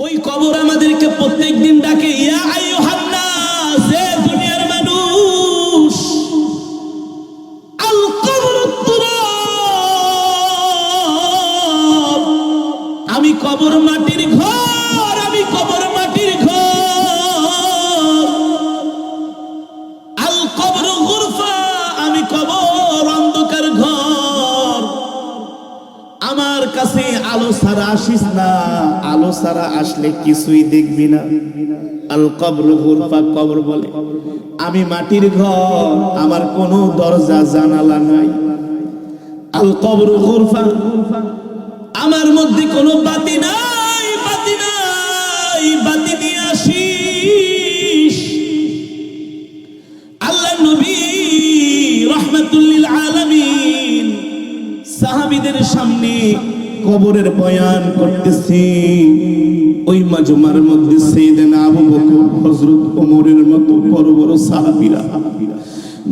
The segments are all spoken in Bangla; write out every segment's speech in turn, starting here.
ওই কবর আমাদেরকে প্রত্যেক দিন ডাকে ইয়া কাছে আলো ছাড়া আসিস না। আলো ছাড়া আসলে কিছুই দেখবি না। আল কবর গুরফা কবর বলে। আমি মাটির ঘর আমার কোনো দরজা জানালা নাই। আল কবর গুরফা আমার মধ্যে কোনো বাতি নাই বাতি নাই বাতি নিয়ে আসিস। আল্লাহ নবী রহমাতুল্লিল আলামিন সাহাবীদের সামনে কবরের বয়ান করতেছি। ওই মাজমার মধ্যে সাইয়েদনা আবু বকর হজরত ওমরের মতো বড় বড় সাহাবিরা।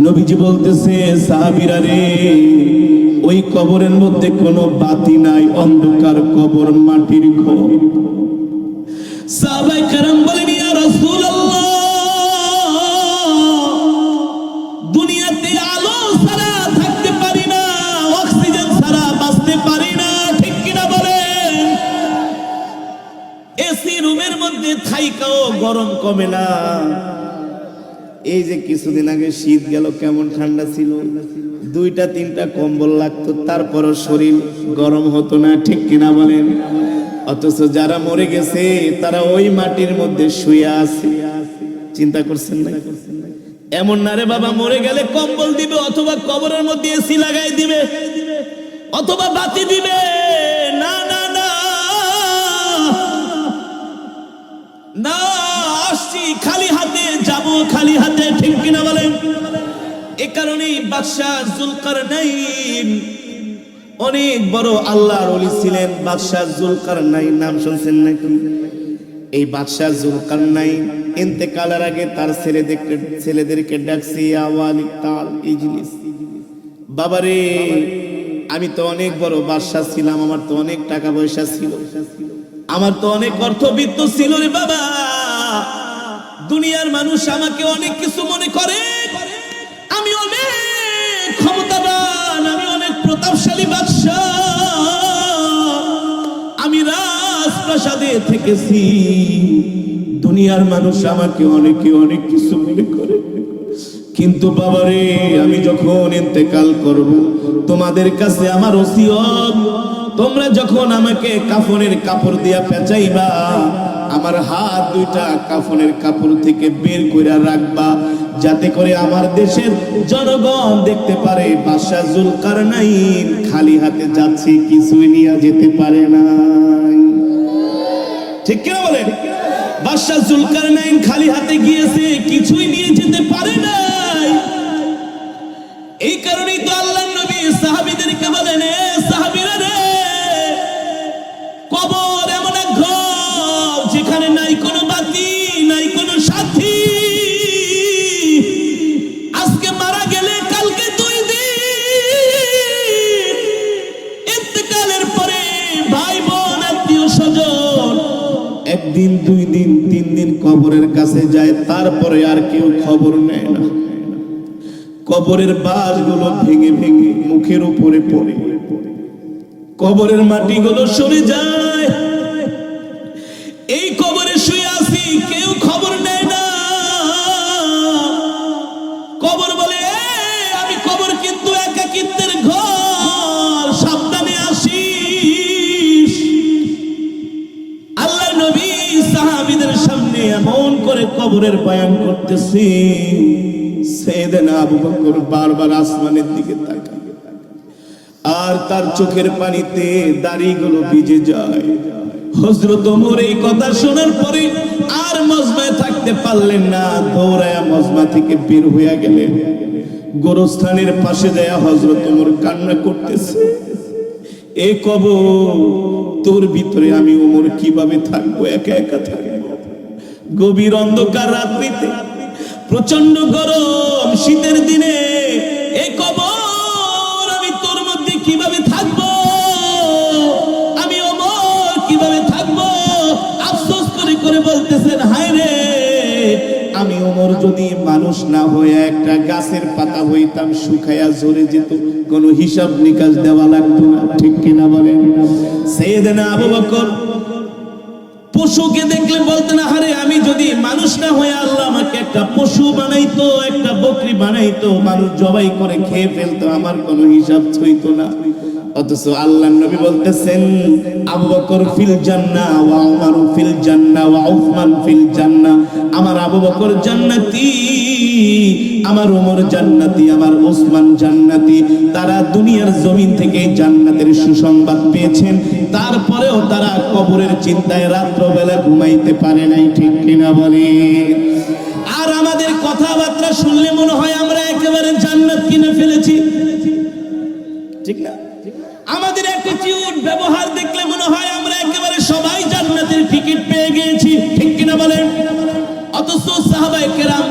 নবীজি বলতেছে, সাহাবিরা রে, ওই কবরের মধ্যে কোনো বাতি নাই, অন্ধকার কবর মাটির ঘর। সাহাবায়ে কমে না। এই যে কিছুদিন আগে শীত গেল, কেমন ঠান্ডা ছিল? দুইটা, তিনটা কম্বল লাগতো, তারপরও শরীর গরম হতো না, ঠিক কিনা বলেন? অথচ যারা মরে গেছে, তারা ওই মাটির মধ্যে শুয়ে আছে। চিন্তা করছেন না? এমন না রে বাবা, মরে গেলে কম্বল দিবে, অথবা কবরের মধ্যে এসি লাগাই দিবে, অথবা বাতি দিবে। না না না। না আসছি খালি হাতে, যাব খালি হাতে, ঠিক কিনা বলেন? এ কারণেই বাদশাহ জুলকার অনেক বড় আল্লাহর ওলি ছিলেন। বাদশাহ জুলকার নাম শুনছেন নাকি? এই বাদশাহ জুলকার নাইন ইন্তেকালের আগে তার ছেলেদেরকে ছেলেদেরকে ডাকছে আওয়ালি তাল ইজলিস বাবারে, আমি তো অনেক বড় বাদশাহ ছিলাম, আমার তো অনেক টাকা পয়সা ছিল। আমার তো অনেক অর্থবিত্ত ছিল রে বাবা। দুনিয়ার মানুষ আমাকে অনেক কিছু মনে করে। আমি অনেক ক্ষমতাবান, আমি অনেক প্রতাপশালী বাদশাহ। আমি রাজপ্রাসাদে থেকেছি। দুনিয়ার মানুষ আমাকে অনেকে অনেক কিছু মনে করে। কিন্তু বাবারে, আমি যখন ইন্তেকাল করব, তোমাদের কাছে আমার ওসিয়ত, তোমরা যখন আমাকে কাফনের কাপড় দিয়া পেঁচাইবা আমার হাত দুইটা কাফনের কাপড় থেকে বের করে রাখবা, যাতে করে আমার দেশের জনগণ দেখতে পারে, বাদশাহ জুলকার নাই খালি হাতে যাচ্ছে, কিছুই নিয়ে যেতে পারে না ঠিক কিনা বলেন? বাদশাহ জুলকার নাইন খালি হাতে গিয়েছে, কিছুই একদিন, দুই দিন, তিন দিন কবরের কাছে যায়, তারপরে আর কেউ খবর নেয় না। কবরের বাসগুলো ভেঙে ভেঙে মুখের উপরে পড়ে। কবরের মাটিগুলো সরে যায়। কবরের বয়ান করতেছি। সেদিনা আবু বকর বারবার আসমানের দিকে তাকায়। আর তার চোখের পানিতে দাড়িগুলো ভিজে যায়। হজরত ওমর এই কথা শোনার পরে আর মজমায় থাকতে পারলেন না, দৌড়ায়া মজমা থেকে বের হইয়া গেলেন। গোরস্থানের পাশে যায় হজরত ওমর কান্না করতেছে। এ কব তোর ভিতরে আমি ওমর কীভাবে থাকব, একা একা থাকব? গভীর অন্ধকার রাত্রিতে প্রচণ্ড গরম শীতের দিনে আফসোস করে বলতেছেন, হায় রে, আমি যদি মানুষ না হয়ে একটা গাছের পাতা ঝরে যেত, কোনো হিসাব নিকাশ দেওয়া লাগতো না। ঠিক কিনা বলেন? সেদিনা আবু বকর পশুকে দেখলে বলতেন আরে আমি যদি মানুষ না হয়ে আল্লাহ আমাকে একটা পশু বানাইতো, একটা বকরি বানাইতো, মানুষ জবাই করে খেয়ে ফেলতো, আমার কোনো হিসাব ছইতো না। অথচ আল্লাহ নবী বলতেছেন, আবু বকর ফিল জান্না ওয়া ওমর ফিল জান্না ওয়া উসমান ফিল জান্না। আমার আবু বকর জান্নাতি। আমার ওমর জান্নাতি, আমার ওসমান জান্নাতি, তারা দুনিয়ার জমিন থেকে জান্নাতের সুসংবাদ পেয়েছেন। তারপরেও তারা কবরের চিন্তায় রাত্রবেলা ঘুমাইতে পারে নাই, ঠিক কিনা বলে? আর আমাদের কথাবার্তা শুনলে মনে হয় আমরা একেবারে জান্নাত কিনে ফেলেছি। ঠিক না? আমাদের অ্যাটিটিউড ব্যবহার দেখলে মনে হয় আমরা একেবারে সবাই জান্নাতের টিকিট পেয়ে গিয়েছি, ঠিক কিনা বলেন অথচ সাহাবায়ে কেরাম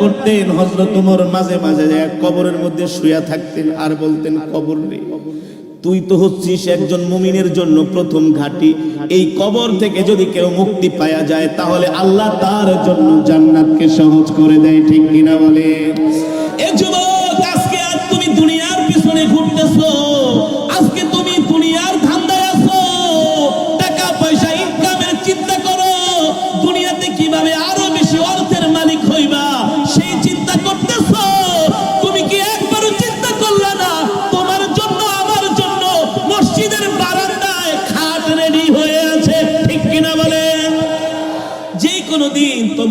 করতেন, হযরত ওমর মাঝে মাঝে এক কবরের মধ্যে শুয়া থাকতেন আর বলতেন, কবর রে, তুই তো হচ্ছিস একজন মুমিনের জন্য প্রথম ঘাটি। এই কবর থেকে যদি কেউ মুক্তি পাওয়া যায়, তাহলে আল্লাহ তার জন্য জান্নাতকে সহজ করে দেয়, ঠিক কিনা বলে এ যুবক, আজকে আর তুমি দুনিয়ার পিছনে ঘুরতেছো।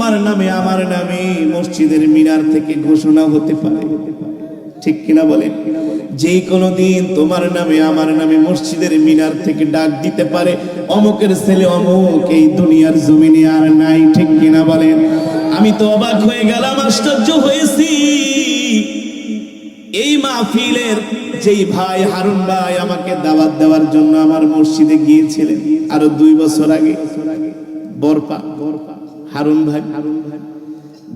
তোমার নামে, আমার নামে মসজিদের মিনার থেকে ঘোষণা হতে পারে। ঠিক কিনা বলে? যে কোনো দিন তোমার নামে, আমার নামে মসজিদের মিনার থেকে ডাক দিতে পারে, অমুকের ছেলে অমুক, এই দুনিয়ার জমিনে আর নাই, ঠিক কিনা বলেন আমি তো অবাক হয়ে গেলাম, আশ্চর্য হয়েছি। এই মাহফিলের যেই ভাই হারুন ভাই আমাকে দাওয়াত দেওয়ার জন্য আমার মসজিদে গিয়েছিলেন, আরও দুই বছর আগে। বরপা। হারুন ভাই হারুন ভাই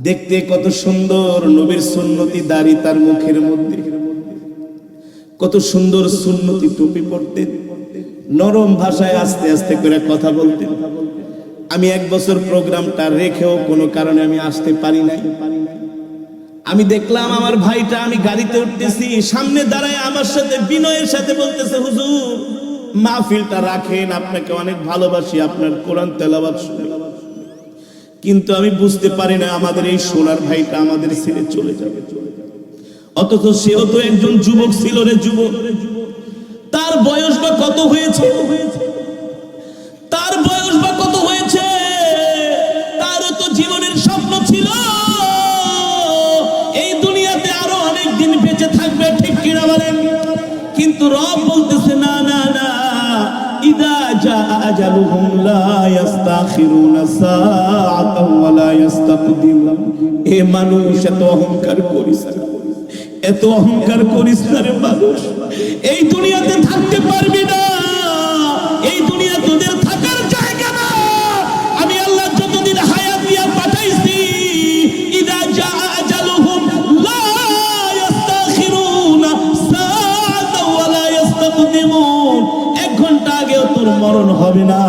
দেখতে কত সুন্দর নবীর সুন্নতি দাড়ি তার মুখের মধ্যে। কত সুন্দর সুন্নতি টুপি পড়তেন নরম ভাষায় আস্তে আস্তে করে কথা বলতেন আমি এক বছর প্রোগ্রামটা রেখেও কোনো কারণে আমি আসতে পারি নাই। আমি দেখলাম আমার ভাইটা, আমি গাড়িতে উঠতেছি, সামনে দাঁড়ায় আমার সাথে, বিনয়ের সাথে বলতেছে, হুজুর, মাহফিলটা রাখেন, আপনাকে অনেক ভালোবাসি, আপনার কোরআন তেলাবাদ শুনে। কিন্তু আমি বুঝতে পারি না আমাদের এই সোনার ভাইটা আমাদের ছেড়ে চলে যাবে। অথচ সেও তো একজন যুবক ছিল রে যুবক। তার বয়স বা কত হয়েছে? তার বয়স বা কত হয়েছে? তারও তো জীবনের স্বপ্ন ছিল। এই দুনিয়াতে আরও অনেক দিন বেঁচে থাকবে, ঠিক কিনা বলেন? কিন্তু রব লা ইস্তাখিরুনা সাআতাও ওয়া লা ইস্তাকদিমুন এ মানুষ এত অহংকার করিস। এত অহংকার করিস রে এই দুনিয়াতে থাকতে পারবি না। এই দুনিয়া তোদের থাকার জায়গা না। আমি আল্লাহ যতদিন হায়াত দিয়া পাঠাইছি, ইদা জা আজালুহুম লা ইস্তাখিরুনা সাআতাও ওয়া ইস্তাকদিমুন তোর মরণ হবে না।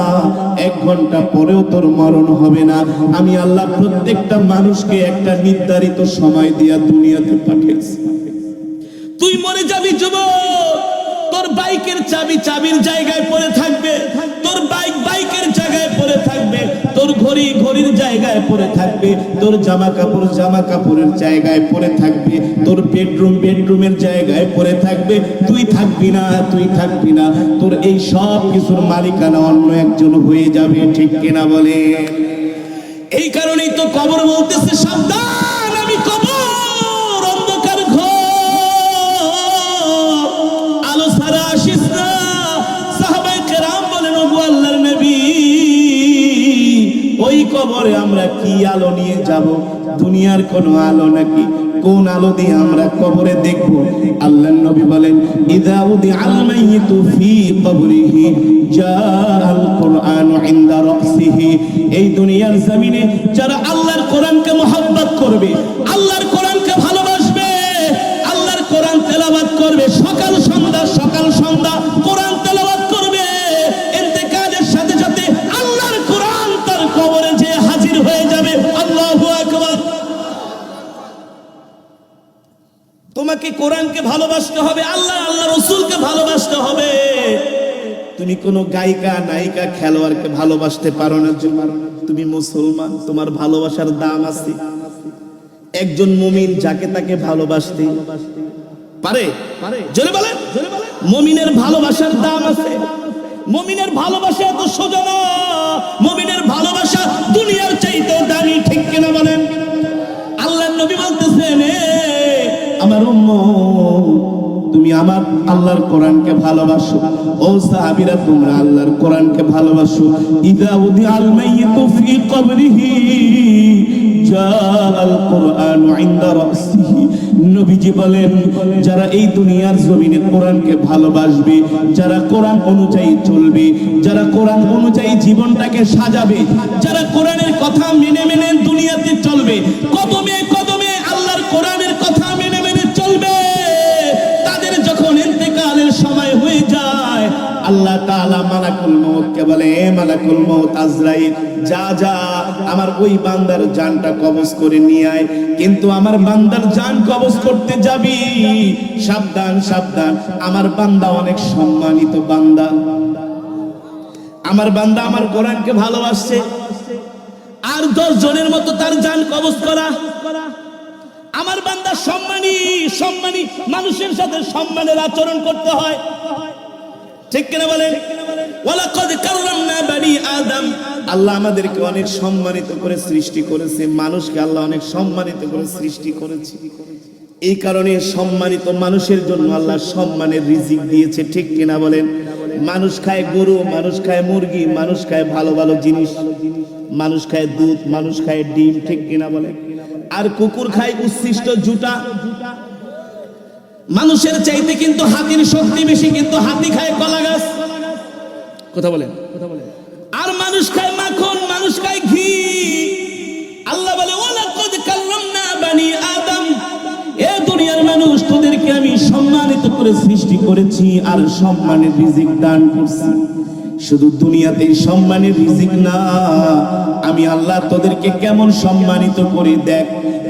এক ঘণ্টা পরেও তোর মরণ হবে না। আমি আল্লাহ প্রত্যেকটা মানুষকে একটা নির্ধারিত সময় দিয়া দুনিয়াতে পাঠিয়েছি। তুই মরে যাবি যুবক। তোর বাইকের চাবি চাবির জায়গায় পড়ে থাকবে তোর বাইক বাইকের জায়গায় পড়ে থাকবে তোর ঘড়ি ঘড়ির জায়গায় পড়ে থাকবে, তোর জামা কাপড় জামা কাপড়ের জায়গায় পড়ে থাকবে, তোর বেডরুম বেডরুমের জায়গায় পড়ে থাকবে। তুই থাকবি না, তুই থাকবি না, তোর এই সব কিছুর মালিকানা অন্য একজন হয়ে যাবে, ঠিক কিনা বলে? এই কারণেই তো কবর বলতেছে, সাবধান! ওই কবরে আমরা কি আলো নিয়ে যাব? দুনিয়ার কোন আলো নাকি? কোন আলো দিয়ে আমরা কবরে দেখব? আল্লাহর নবী বলেন, ইদা উদি আল ফি কবরিহি, জাআল কুরআন ইনদা রাসিহি এই দুনিয়ার জমিনে যারা আল্লাহর কোরআনকে মহব্বত করবে, আল্লাহর ভালোবাসতে হবে আল্লাহ আল্লাহ রসুলকে ভালোবাসতে হবে। তুমি কোনো গায়িকা নায়িকা খেলোয়াড়কে ভালোবাসতে পারো না তুমি মুসলমান তোমার ভালোবাসার দাম আছে। একজন মুমিন যাকে তাকে ভালোবাসতে পারে? জোরে বলেন। মুমিনের ভালোবাসার দাম আছে। মুমিনের ভালোবাসা এত সোজা না। মুমিনের ভালোবাসা দুনিয়ার চাইতেও দামি ঠিক কিনা বলেন? আল্লাহ নবী বলতেছেন "এ, আমার তুমি আমার আল্লাহর কোরআনকে ভালোবাসো। ও সাহাবীরা তোমরা আল্লাহর কোরআনকে ভালোবাসো। ইদা উদি আল মাইয়িতু ফি কবরিহি কোরআন ইনদা রাসিহি নবীজি বলেন, যারা এই দুনিয়ার জমিনে কোরআনকে ভালোবাসবে, যারা কোরআন অনুযায়ী চলবে, যারা কোরআন অনুযায়ী জীবনটাকে সাজাবে, যারা কোরআনের কথা মেনে মেনে দুনিয়াতে চলবে, কদমে কদমে আল্লাহর কোরআনের সময় হয়ে যায়, আল্লাহ তাআলা মালাকুল মউতকে বলে, এ মালাকুল মউত আজরাইল, যা যা, আমার ওই বান্দার জানটা কবজ করে নিয়ে আয়, কিন্তু আমার বান্দার জান কবজ করতে যাবি। সাবধান সাবধান, আমার বান্দা অনেক সম্মানিত বান্দা। আমার বান্দা আমার কোরআনকে ভালোবাসছে। আর দশ জনের মতো তার জান কবজ করা। আমার বান্দা সম্মানী সম্মানী, মানুষের সাথে সম্মানের আচরণ করতে হয়। ঠিক কিনা বলেন? ওয়ালাকাদ কাররামনা বানি আদম। আল্লাহ আমাদেরকে অনেক সম্মানিত করে সৃষ্টি করেছে। মানুষকে আল্লাহ অনেক সম্মানিত করে সৃষ্টি করেছে। এই কারণে সম্মানিত মানুষের জন্য আল্লাহ সম্মানের রিজিক দিয়েছে। ঠিক কিনা বলেন? মানুষ খায় গরু, মানুষ খায় মুরগি, মানুষ খায় ভালো ভালো জিনিস। মানুষ খায় দুধ, মানুষ খায় ডিম। ঠিক কিনা বলেন? আর কুকুর খায় উচ্ছিষ্ট জুটা। মানুষের চাইতে কিন্তু হাতির শক্তি বেশি, কিন্তু হাতি খায় কলা গাছ। কথা বলেন আর মানুষ খায় মাখন, মানুষ খায় ঘি। আল্লাহ বলে, ওয়ালাকাদ কাল্লামনা বানি আদম। এ দুনিয়ার মানুষ, তোদেরকে আমি সম্মানিত করে সৃষ্টি করেছি আর সম্মানের রিজিক দান করছি। শুধু দুনিয়াতেই সম্মানের রিজিক না। আমি আল্লাহ তোদেরকে কেমন সম্মানিত করে দেখ,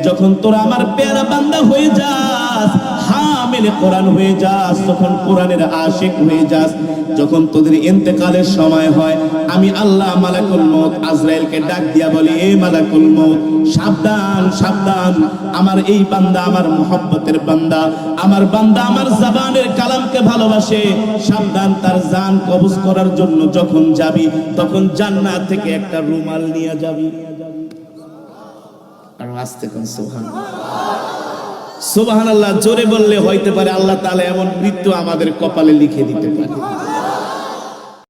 যখন তোরা আমার পেয়ারা বান্দা হয়ে যাস হামেলে কোরআন হয়ে যাস তখন কোরআনের আশিক হয়ে যাস, যখন তোদের ইন্তেকালের সময় হয়, আমি আল্লাহ মালাকুল মউত আজরাইলকে ডাক দিয়া বলি, এ মালাকুল মউত, সাবধান সাবধান, আমার এই বান্দা আমার মোহব্বতের বান্দা, আমার বান্দা আমার জাবানের কালামকে ভালোবাসে, সাবধান তার জান কবজ করার জন্য যখন যাবি, তখন জান্নাত থেকে একটা রুমাল নিয়ে যাবি। আর আসতে কোন সুবহান সুবহান আল্লাহ জোরে বললে হইতে পারে আল্লাহ তাআলা এমন মৃত্যু আমাদের কপালে লিখে দিতে পারে।